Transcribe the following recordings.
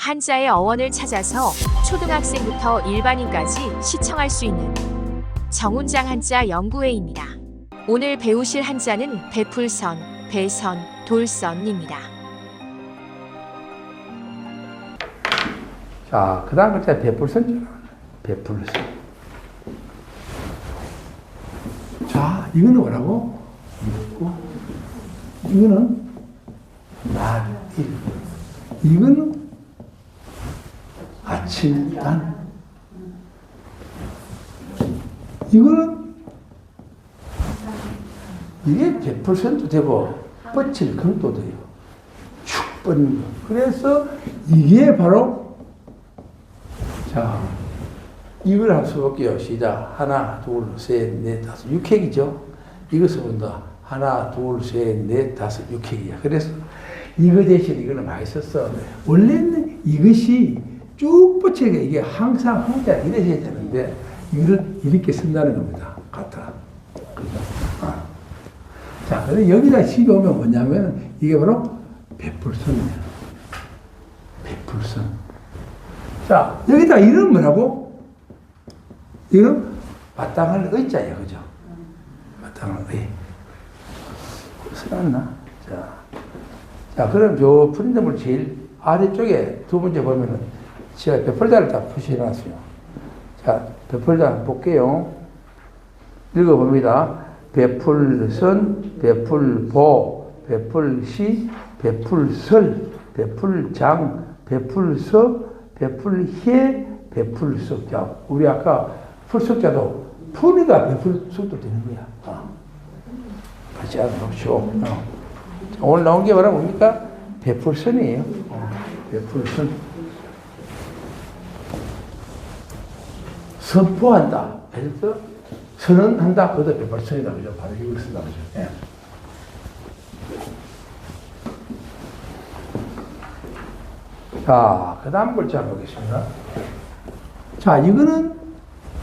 한자의 어원을 찾아서 초등학생부터 일반인까지 시청할 수 있는 정운장 한자 연구회입니다. 오늘 배우실 한자는 배풀선, 배선, 돌선입니다. 자, 그 다음 글자 배풀선. 배풀선. 자, 이거는 뭐라고? 이거고, 이거는 날일. 이거는 아침단. 이거는 이게 배풀선도 되고 뻗칠 금도 돼요. 축 뻗는 거. 그래서 이게 바로 자, 이걸 한번 써볼게요. 시작. 하나, 둘, 셋, 넷, 다섯. 육획이죠. 이것을 본다. 하나, 둘, 셋, 넷, 다섯, 육획이야. 그래서 이거 대신 이거는 많이 썼어. 원래는 이것이 쭉 뻗치게 이게 항상 항자 이래야 되는데 이거를 이렇게 쓴다는 겁니다. 같아. 아. 자, 그래 여기다 시가 오면 뭐냐면 이게 바로 배풀선이야. 배풀선. 자, 여기다 이름 뭐라고? 이름 마땅할 의자야, 그죠? 마땅할 의. 써놨나? 자, 자, 그럼 저 점을 제일 아래쪽에 두 번째 보면은 제가 배폴자를 다 표시해놨어요. 자, 배폴자 한번 볼게요. 읽어봅니다. 배풀선, 배풀보, 배풀시, 배풀설, 배풀장, 배풀서, 배풀해, 배풀석. 자, 우리 아까 풀석자도 풀이가 배풀석도 되는 거야. 어. 같이 알아놓으시오. 어. 자, 오늘 나온 게 바로 뭡니까? 배풀선이에요. 어, 배풀선. 선포한다. 그래서 선언한다. 그것도 배풀선이다. 그죠? 바로 이걸 쓴다. 그죠? 예. 자, 그 다음 글자 보겠습니다. 자, 이거는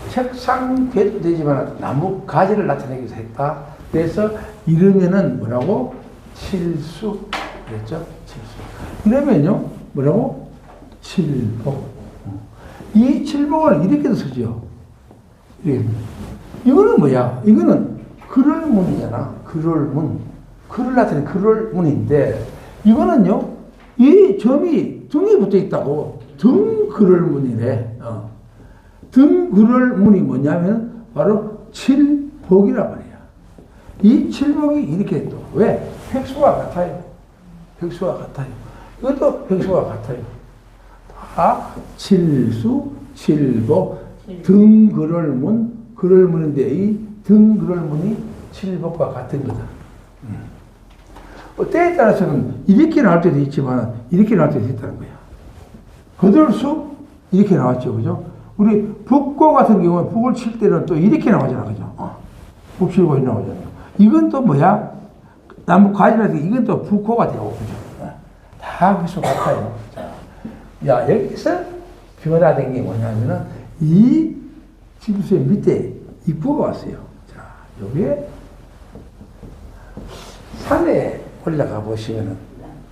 책상 궤도 되지만 나무 가지를 나타내기 위해서 했다. 그래서 이러면은 뭐라고? 칠수. 그랬죠? 칠수. 이러면요, 뭐라고? 칠복. 이 칠복을 이렇게도 쓰죠. 이렇게. 이거는 뭐야? 이거는 그럴 문이잖아. 그럴 문. 그를 나타내는 그럴 문인데, 이거는요, 이 점이 등에 붙어 있다고 등 그럴 문이래. 어. 등 그럴 문이 뭐냐면 바로 칠복이란 말이야. 이 칠복이 이렇게 또 왜? 획수가 같아요. 획수가 같아요. 이것도 획수가 같아요. 다 칠수, 칠복, 등 그럴 문, 그럴 문인데 이 등 그럴 문이 칠복과 같은 거다. 어, 때에 따라서는 이렇게 나올 때도 있지만 이렇게 나올 때도 있다는 거야. 거들수 이렇게 나왔죠, 그죠? 우리 북고 같은 경우는 북을 칠 때는 또 이렇게 나오잖아, 그죠? 어. 북칠고 나오잖아요. 이건 또 뭐야? 나무 가지라서 이건 또 북고가 되고, 그죠? 어. 다 그수 같아요. 자, 야 여기서 변화된 게 뭐냐면은 이 지부수의 밑에 입구가 왔어요. 자, 요게 산에 올라가 보시면은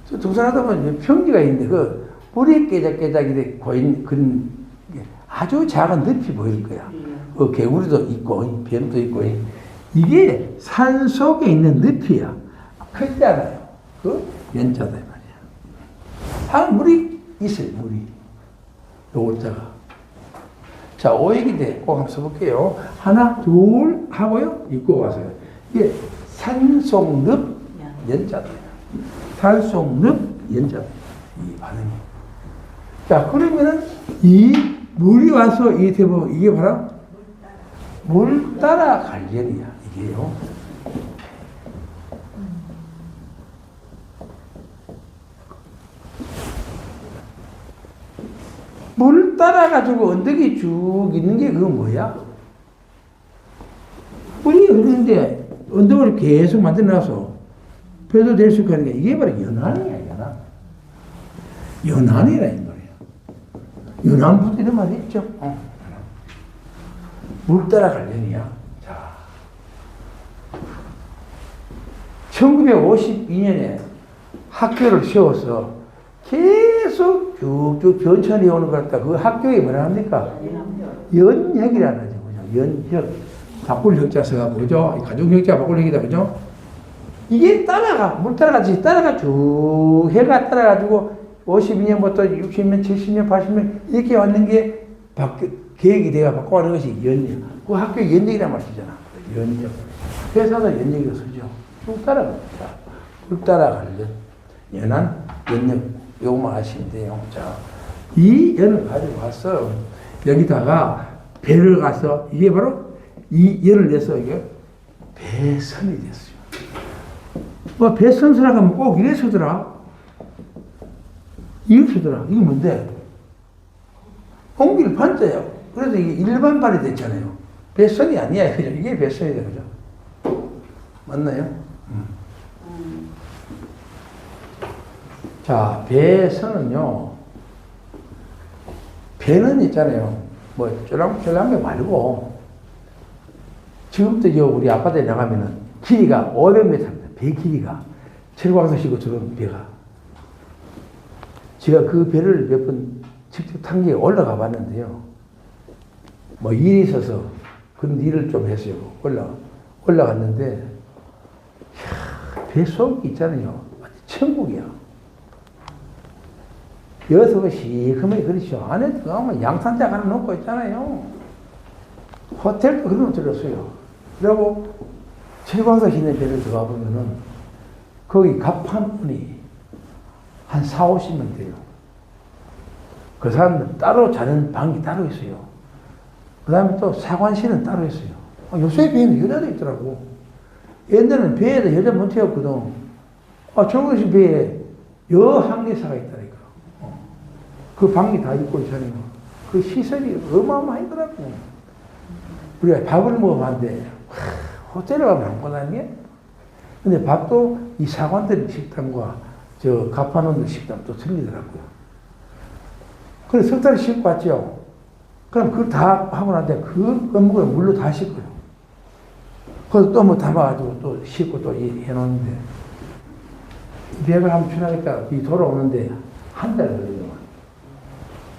저 등산하다 보면 평지가 있는데 그 뿌리 깨작깨작이 고인 그런 게 아주 작은 늪이 보일 거야. 그 개구리도 있고 뱀도 있고 이게 산 속에 있는 늪이야. 크지 않아요. 그 연자다 이 말이야. 한 물이 있어요. 물이. 요자가 자, 오액인데 꼭 한번 써볼게요. 하나, 둘 하고요. 입고 가세요. 이게 산속늪 연자다. 산속늪 연자다. 이 반응이. 자, 그러면은 이 물이 와서 이 대목 이게 바로 물 따라 관련이야. 이게요. 물 따라 가지고 언덕이 쭉 있는 게 그건 뭐야? 물이 흐르는데 언덕을 계속 만들어 놔서 배도 될 수 있고 하는 게 이게 바로 연안이야, 연안. 연안이라 이 말이야. 연안부터 이런 말이 있죠. 어. 물 따라 관련이야. 자. 1952년에 학교를 세워서 계속 쭉쭉 변천이 오는 것 같다. 그 학교에 뭐라 합니까? 연혁이라는 거죠. 그죠? 연혁. 바꿀 혁자 써갖고, 그죠? 가중혁자 바꿀 혁이다, 그죠? 이게 따라가, 물 따라가지, 따라가 쭉 해가 따라가지고 52년부터 60년, 70년, 80년 이렇게 왔는 게 바뀌, 계획이 돼가 바꿔가는 것이 연역. 그 학교 연역이란 말 쓰잖아. 연역. 회사도 연역이라고 쓰죠. 쭉 따라갑니다. 쭉 따라가는 연한 연역. 요거만 아시면 돼요. 자, 이 연을 가지고 와서 여기다가 배를 가서 이게 바로 이 연을 내서 이게 배선이 됐어요. 뭐 배선수라 하면 꼭 이래 쓰더라. 이렇게 쓰더라. 이게 뭔데? 공기를 반자요. 그래서 이게 일반 발이 됐잖아요. 배선이 아니야. 이게 배선이다. 그죠? 맞나요? 음. 자, 배선은요. 배는 있잖아요. 뭐 쫄랑쫄랑한 게 말고 지금도 저 우리 아파트에 나가면은 길이가 500m입니다. 배 길이가 철광석 싣고 들어온 배가 제가 그 배를 몇 번 직접 탄 게 올라가 봤는데요. 뭐 일이 있어서 그런 일을 좀 했어요. 올라 올라갔는데 이야, 배 속이 있잖아요. 천국이야. 여기서 시커멓게 그렇죠. 안에 들어가면 양탄자 하나 놓고 있잖아요. 호텔도 그런 거 들었어요. 그리고 철광석 있는 배를 들어가 보면은 거기 갑판분이 한 4, 50명 돼요. 그 사람들 따로 자는 방이 따로 있어요. 그 다음에 또 사관실은 따로 있어요. 아, 요새 배에는 여자도 있더라고. 옛날에는 배에도 여자 못 태웠거든. 아, 철광석 배에 여항리사가 있다니까. 어. 그 방이 다 있고 있잖아요. 그 시설이 어마어마하더라고. 우리가 밥을 먹어봤는데, 하, 호텔에 가면 안 보다니? 근데 밥도 이 사관들 식당과 저 가파놈들 식당 또 틀리더라고요. 그래서 석 달을 씻고 왔죠. 그럼 그걸 다 하고 난데 그 건물을 물로 다 씻고요. 그래서 또 뭐 담아가지고 또 씻고 또 이- 해놓는데 이 배가 한번 출하니까 이 돌아오는데 한 달 걸려요.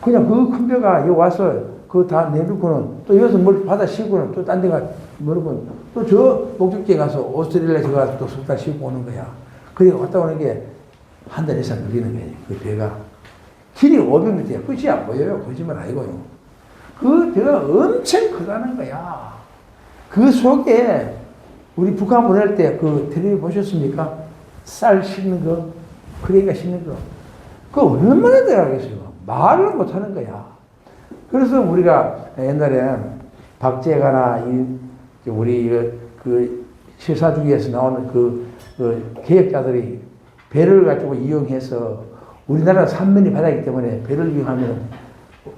그냥 그 큰 배가 여기 와서 그거 다 내놓고는 또 여기서 뭘 받아 씻고는 또 딴 데가 뭐고 또 저 목적지에 가서 오스트레일리아 저 가서 또 숙달 씻고 오는 거야. 그래 왔다 오는 게 한 달 이상 걸리는 거예요. 그 배가. 길이 500m야. 끝이 안 보여요. 거짓말 아니고요. 그 배가 엄청 크다는 거야. 그 속에 우리 북한 보낼 때 그 텔레비 보셨습니까? 쌀 씻는 거, 크레이가 씻는 거. 그 얼마나 들어가겠어요. 말을 못 하는 거야. 그래서 우리가 옛날에 박재가나 이 우리 그, 그 실사주기에서 나오는 그, 그 계획자들이 배를 가지고 이용해서 우리나라 산면이 바다이기 때문에 배를 이용하면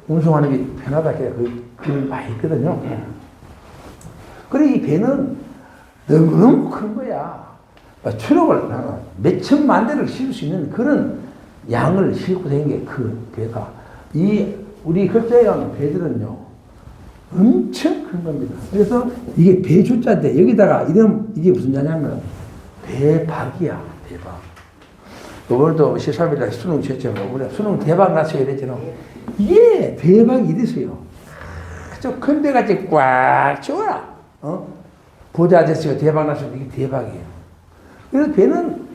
운송하는 게 편하다. 그 글을 많이 있거든요. 그래 이 배는 너무너무 큰 거야. 그러니까 추력을 몇 천만 대를 실을 수 있는 그런 양을 싣고 다니는 게그 배다. 이 우리 흑자형 배들은요 엄청 큰 겁니다. 그래서 이게 배주자인데 여기다가 이름 이게 무슨 자냐면 대박이야 대박. 오늘도 13일 날 수능 쳤죠. 우리 수능 대박 났어요 이랬잖아. 이게 대박이 이랬어요. 저큰 배같이 꽉 채워라. 어? 보자 아저씨가 대박 났으면 이게 대박이에요. 그래서 배는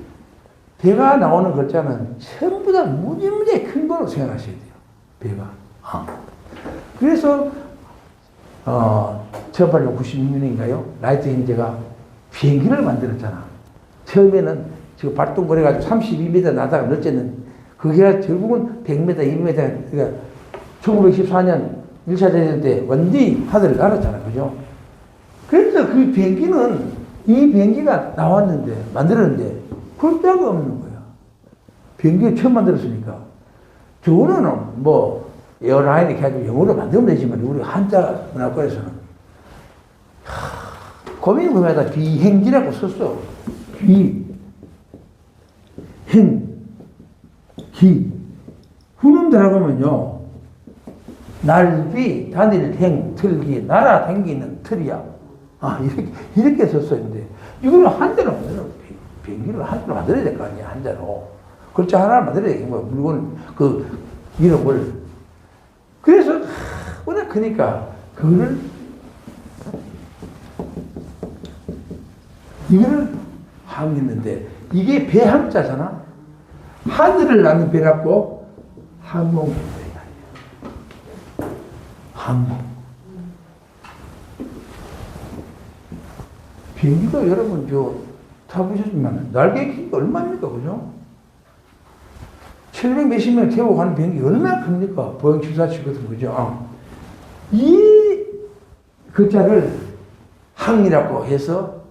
배가 나오는 글자는 전부 다 무지무지 큰 거로 생각하셔야 돼요. 배가. 어. 그래서 어, 1896년인가요? 라이트 형제가 비행기를 만들었잖아. 처음에는 지금 발동거리가 32m 나다가 늦었는 그게 결국은 100m, 200m 그러니까 1914년 1차 대전 때 완전히 하늘을 날았잖아. 그죠? 그래서 그 비행기는 이 비행기가 나왔는데 만들었는데 글자가 없는 거야. 비행기 처음 만들었으니까. 저거는 뭐 에어라인 이렇게 영어로 만들면 되지만 우리 한자 문화권에서는 하, 고민이 고민하다 비행기라고 썼어. 비, 행, 기. 후름 들어가면요. 날비, 단일, 행, 틀기, 날아 다니는 틀이야. 아, 이렇게, 이렇게 썼었는데, 이거는 한자로 만들어. 비- 비행기를 한자로 만들어야 될 거 아니야, 한자로. 글자 하나를 만들어야 돼. 뭐 물건 그 이름을. 그래서 하, 워낙 크니까 그거를 이거를 항했는데 이게 배 항자잖아. 하늘을 나는 배라고 항공 항공. 비행기도 여러분 저 타보셨지만 날개 길이가 얼마입니까, 그죠? 700 몇십 명 태우고 가는 비행기 얼마나 큽니까? 보잉 747 같은 거죠. 어. 이 글자를 항이라고 해서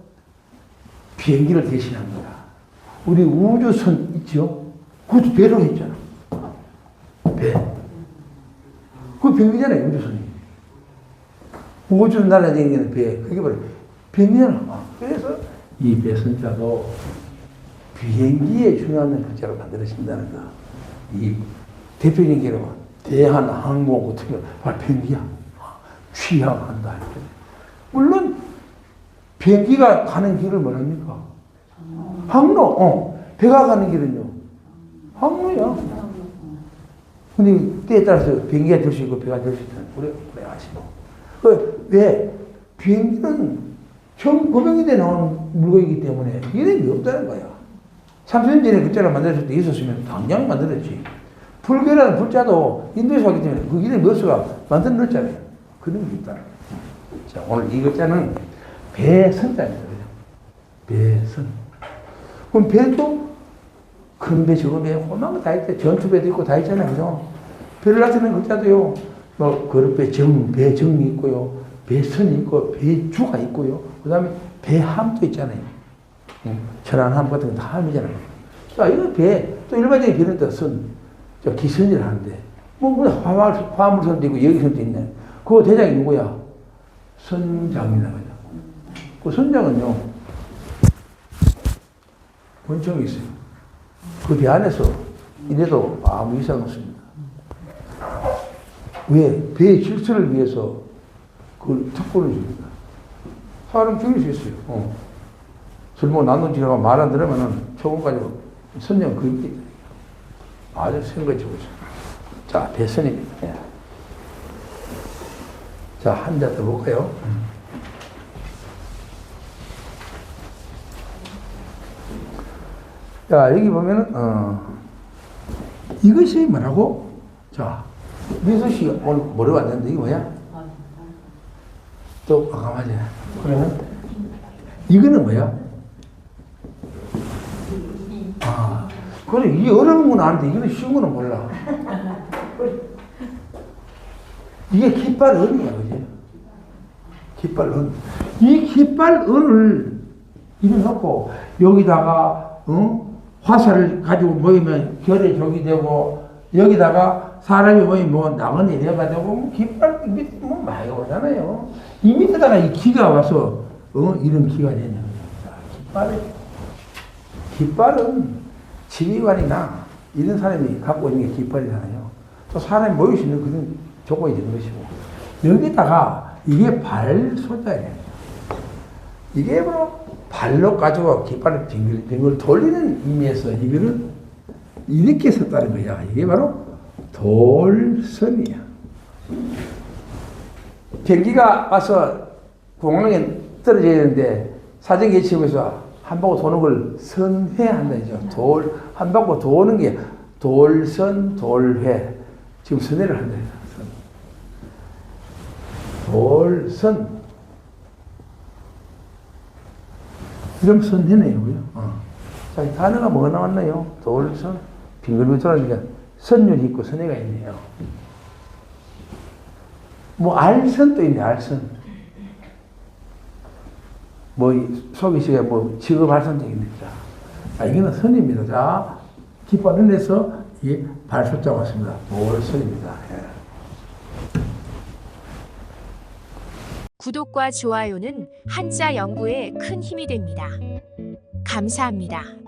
비행기를 대신한 거야. 우리 우주선 있죠? 그것도 배로 했잖아. 배. 그 비행기잖아요, 우주선이. 우주 날아다니는 배. 그게 바로 비행기잖아. 어. 그래서 이 배선자도 비행기에 중요한 글자로 만들어진다는 거. 이 대표적인 게로 대한항공 같은 거 비행기야. 취향한다. 물론 비행기가 가는 길을 뭐랍니까? 항로. 어. 배가 가는 길은요. 항로야. 근데 때에 따라서 비행기가 될 수 있고 배가 될 수 있다는 그래 그래 아시고. 그 왜? 비행기는 1900년대 나온 물건이기 때문에 이름이 없다는 거야. 3년 전에 글자를 만들었을 때 있었으면 당장 만들었지. 불교라는 불자도 인도에서 왔기 때문에 그 이름이 없어가 만들어 넣었잖아요. 그런 게 거야. 자, 오늘 이 글자는 배선자입니다. 배선. 그럼 배도 큰 배, 적은 배, 험한 거다 있대. 전투배도 있고 다 있잖아요. 그죠? 배를 나타내는 글자도요. 뭐, 그릇배, 정, 배 정이 있고요. 배선이 있고, 배주가 있고요. 그 다음에 배함도 있잖아요. 응. 천안함 같은 건 다 함이잖아요. 자, 이거 배, 또 일반적인 배는 또 선, 저 기선이라 하는데, 뭐, 뭐 화물, 화물선도 있고, 여기선도 있네. 그 대장이 누구야? 선장이라 그죠. 그 선장은요, 권총이 있어요. 그 배 안에서 이래도 아무 이상 없습니다. 왜? 배의 질서를 위해서 그 특권을 줍니다. 사람 죽일 수 있어요. 어. 젊은 나눈지라고 말안 들으면은 가지고 선장 그입니다. 아주 생각해 보죠. 자, 배선입니다. 예. 자, 한자더 볼까요? 자, 여기 보면은, 어, 이것이 뭐라고? 자, 민수 씨 오늘 뭐라고 왔는데, 이게 뭐야? 또, 과감하지. 그러면, 이거는 뭐야? 아, 그래, 이게 어려운 건 아는데, 이거는 쉬운 거는 몰라. 이게 깃발 은이야, 그지? 깃발 은. 이 깃발 은을 이래 놓고, 여기다가, 어? 화살을 가지고 모이면 결에 적이 되고, 여기다가 사람이 모이면 뭐 내가 되고, 뭐 깃발 밑에 뭐 많이 오잖아요. 이 밑에다가 이 기가 와서, 어? 이런 기가 되냐. 깃발을, 깃발은 지휘관이나 이런 사람이 갖고 있는 게 깃발이잖아요. 또 사람이 모일 수 있는 그런 조건이 되는 것이고. 여기다가 이게 발소자예요. 이게 바로 발로 가지고 깃발을 빙글빙글 돌리는 의미에서 이거는 이렇게 썼다는 거야. 이게 바로 돌선이야. 경기가 와서 공항에 떨어져야 되는데 사정기 치면서 한 바퀴 도는 걸 선회한다. 돌, 한 바퀴 도는 게 돌선, 돌회. 지금 선회를 한다. 선. 돌선. 이름 선회네요. 어. 자, 이 단어가 뭐가 나왔나요? 돌선, 빙글빙글 돌아니까 선율이 있고 선회가 있네요. 뭐 알선도 있네, 알선. 뭐 시에 뭐 직업 발선도 있습니다. 자, 이거는 선입니다. 자, 깃발을 내서 이 발소자가 왔습니다. 돌선입니다. 예. 구독과 좋아요는 한자 연구에 큰 힘이 됩니다. 감사합니다.